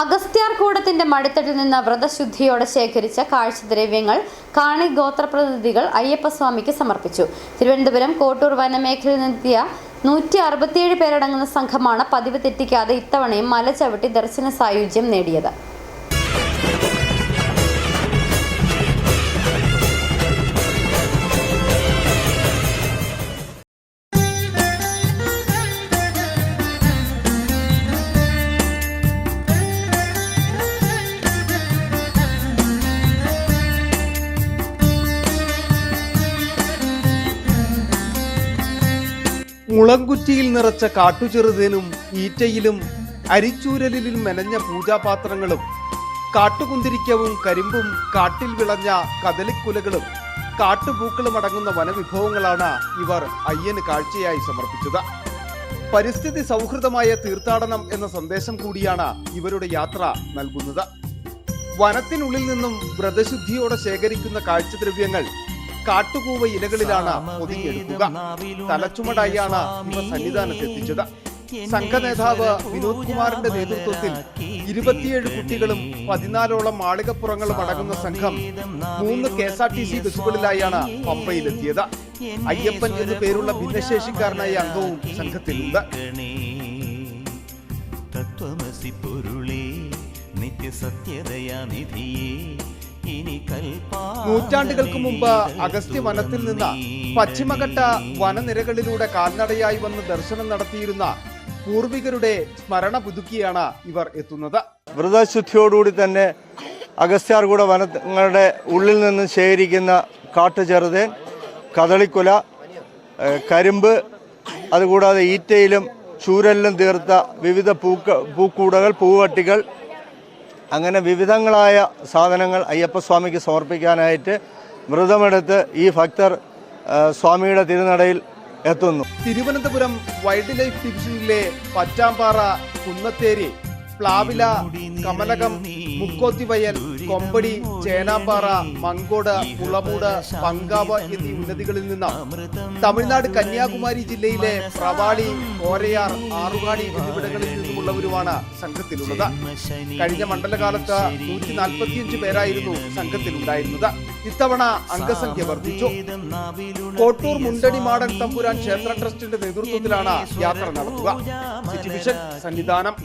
അഗസ്ത്യാർകൂടത്തിന്റെ മടിത്തട്ടിൽ നിന്ന് വ്രതശുദ്ധിയോടെ ശേഖരിച്ച കാഴ്ചദ്രവ്യങ്ങൾ കാണി ഗോത്രപ്രതിനിധികൾ അയ്യപ്പസ്വാമിക്ക് സമർപ്പിച്ചു. തിരുവനന്തപുരം കോട്ടൂർ വനമേഖലയിൽ നിന്നെത്തിയ നൂറ്റി അറുപത്തിയേഴ് പേരടങ്ങുന്ന സംഘമാണ് പതിവ് തെറ്റിക്കാതെ ഇത്തവണയും മല ചവിട്ടി ദർശന സായുജ്യം നേടിയത്. മുളങ്കുറ്റിയിൽ നിറച്ച കാട്ടുചെറുതേനും ഈറ്റയിലും അരിച്ചൂരലിലും മെനഞ്ഞ പൂജാപാത്രങ്ങളും കാട്ടുകുന്തിരിക്കവും കരിമ്പും കാട്ടിൽ വിളഞ്ഞ കദലിക്കുലകളും കാട്ടുപൂക്കളും അടങ്ങുന്ന വനവിഭവങ്ങളാണ് ഇവർ അയ്യന് കാഴ്ചയായി സമർപ്പിച്ചത്. പരിസ്ഥിതി സൗഹൃദമായ തീർത്ഥാടനം എന്ന സന്ദേശം കൂടിയാണ് ഇവരുടെ യാത്ര നൽകുന്നത്. വനത്തിനുള്ളിൽ നിന്നും വ്രതശുദ്ധിയോടെ ശേഖരിക്കുന്ന കാഴ്ചദ്രവ്യങ്ങൾ കാട്ടുകൂവ ഇലകളിലാണ് ഒതുങ്ങിയെടുക്കുക. തലച്ചുമടായാണ് ഇവ സന്നിധാനത്തെത്തിച്ചത്. സംഘനേതാവ് വിനോദ് കുമാറിന്റെ നേതൃത്വത്തിൽ ഇരുപത്തിയേഴ് കുട്ടികളും പതിനാലോളം മാളികപ്പുറങ്ങളും അടങ്ങുന്ന സംഘം മൂന്ന് K S R T C ബസ്സുകളിലായാണ് പമ്പയിലെത്തിയത്. അയ്യപ്പൻ എന്നു പേരുള്ള ഭിന്നശേഷിക്കാരനായ അംഗവും സംഘത്തിലുണ്ട്. നിത്യസത്യതയാ തത്വമസി നൂറ്റാണ്ടുകൾക്ക് മുമ്പ് അഗസ്ത്യ വനത്തിൽ നിന്ന് പശ്ചിമഘട്ട വനനിരകളിലൂടെ കാൽനടയായി വന്ന് ദർശനം നടത്തിയിരുന്ന പൂർവികരുടെ സ്മരണ പുതുക്കിയാണ് ഇവർ എത്തുന്നത്. വ്രതശുദ്ധിയോടുകൂടി തന്നെ അഗസ്ത്യാർകൂട വനങ്ങളുടെ ഉള്ളിൽ നിന്ന് ശേഖരിക്കുന്ന കാട്ടുചെറുതേൻ കദളിക്കുല കരിമ്പ് അതുകൂടാതെ ഈറ്റയിലും ചൂരലിലും തീർത്ത വിവിധ പൂക്ക പൂക്കൂടകൾ പൂവട്ടികൾ അങ്ങനെ വിവിധങ്ങളായ സാധനങ്ങൾ അയ്യപ്പസ്വാമിക്ക് സമർപ്പിക്കാനായിട്ട് വ്രതമെടുത്ത് ഈ ഭക്തർ സ്വാമിയുടെ തിരുനടയിൽ എത്തുന്നു. തിരുവനന്തപുരം വൈൽഡ് ലൈഫ് ഡിവിഷനിലെ പറ്റാമ്പാറ കുന്നത്തേരി പ്ലാവില കമലകം മുക്കോത്തിവയൽ കൊമ്പടി ചേനാമ്പാറ മങ്കോട് പുളമൂട് പങ്കാവ് എന്നീ ഉന്നതികളിൽ നിന്നും തമിഴ്നാട് കന്യാകുമാരി ജില്ലയിലെ പ്രവാളി കോരയാർ ആറുകാടി എന്നിവിടങ്ങളിൽ നിന്നുമുള്ളവരുമാണ് സംഘത്തിലുള്ളത്. കഴിഞ്ഞ മണ്ഡലകാലത്ത് നൂറ്റി നാൽപ്പത്തിയഞ്ച് പേരായിരുന്നു സംഘത്തിലുണ്ടായിരുന്നത്. ഇത്തവണ അംഗസംഖ്യ വർദ്ധിച്ചു. കോട്ടൂർ മുണ്ടടി മാടൻ തമ്പുരാൻ ക്ഷേത്ര ട്രസ്റ്റിന്റെ നേതൃത്വത്തിലാണ് യാത്ര നടത്തുക. സിറ്റി സന്നിധാനം.